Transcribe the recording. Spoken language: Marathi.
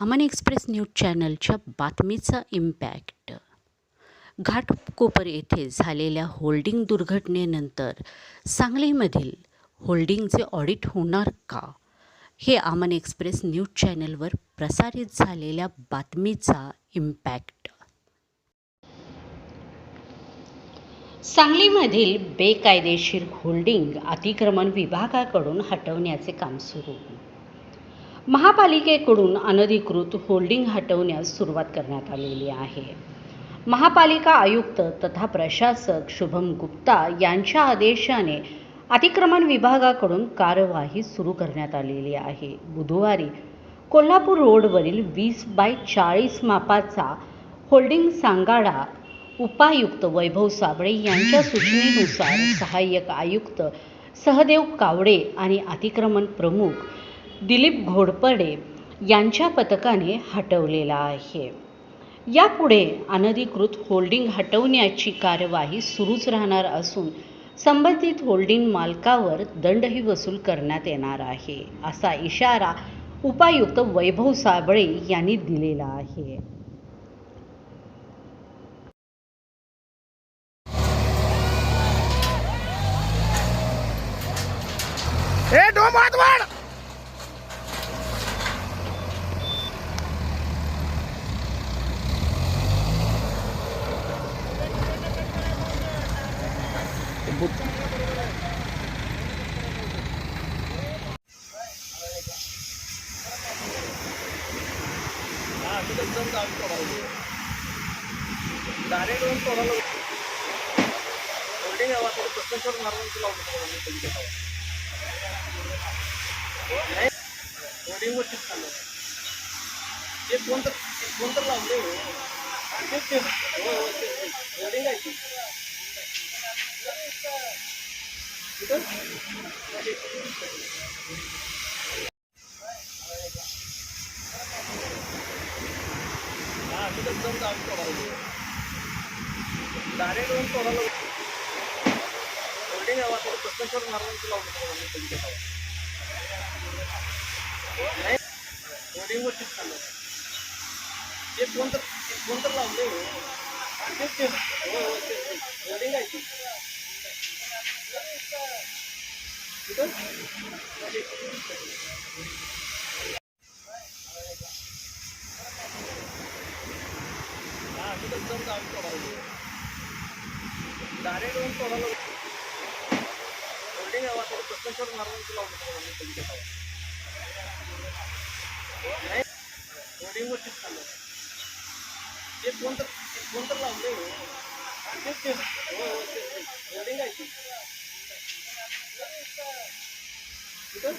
अमन एक्सप्रेस न्यूज चॅनलच्या बातमीचा इम्पॅक्ट. घाटकोपर येथे झालेल्या होल्डिंग दुर्घटनेनंतर सांगलीमधील होल्डिंगचे ऑडिट होणार का? हे अमन एक्सप्रेस न्यूज चॅनलवर प्रसारित झालेल्या बातमीचा इम्पॅक्ट. सांगलीमधील बेकायदेशीर होल्डिंग अतिक्रमण विभागाकडून हटवण्याचे काम सुरू महापालिकेकडून अनधिकृत होल्डिंग हटवण्यास सुरुवात करण्यात आलेली आहे. महापालिका आयुक्त तथा प्रशासक शुभम गुप्ता यांच्या आदेशाने अतिक्रमण विभागाकडून कार्यवाही सुरू करण्यात आलेली आहे. बुधवारी कोल्हापूर रोडवरील वीस बाय चाळीस मापाचा होल्डिंग सांगाडा उपायुक्त वैभव साबळे यांच्या सूचनेनुसार सहाय्यक आयुक्त सहदेव कावडे आणि अतिक्रमण प्रमुख दिलीप घोडपडे यांच्या पथकाने हटवलेला आहे. यापुढे अनधिकृत होल्डिंग हटवण्याची कार्यवाही सुरूच राहणार असून संबंधित होल्डिंग मालकावर दंडही वसूल करण्यात येणार आहे असा इशारा उपायुक्त वैभव साबळे यांनी दिलेला आहे. ए डोम डायरेक्ट येऊन तोडायला होल्डिंग हवा थोडं प्रश्नोत्तर मारून तुला नाही होल्डिंग वरतीच ते कोण तर कोण तर लावले तेच ते होल्डिंग आहे ती कुठं हा तिथं जाऊन जाऊन तोडायला डायरेक्ट येऊन तोडायला होल्डिंग हवा थोडं प्रश्नोत्तर मारून लावून नाही होल्डिंग चाललं ते फोन तर फोन तर लावले तेच ते हो तेच होल्डिंग आहे ती कुठं हा तिथं जाऊन जाऊन तोडायला डायरेक्ट येऊन तोडायला होल्डिंग हवा थोडं प्रश्नोत्तर मारून तुला नाही होल्डिंग वरतीच चाललं ते फोन तर फोन तर लावले तेच ते हो हो तेच होल्डिंग आहे ती कुठं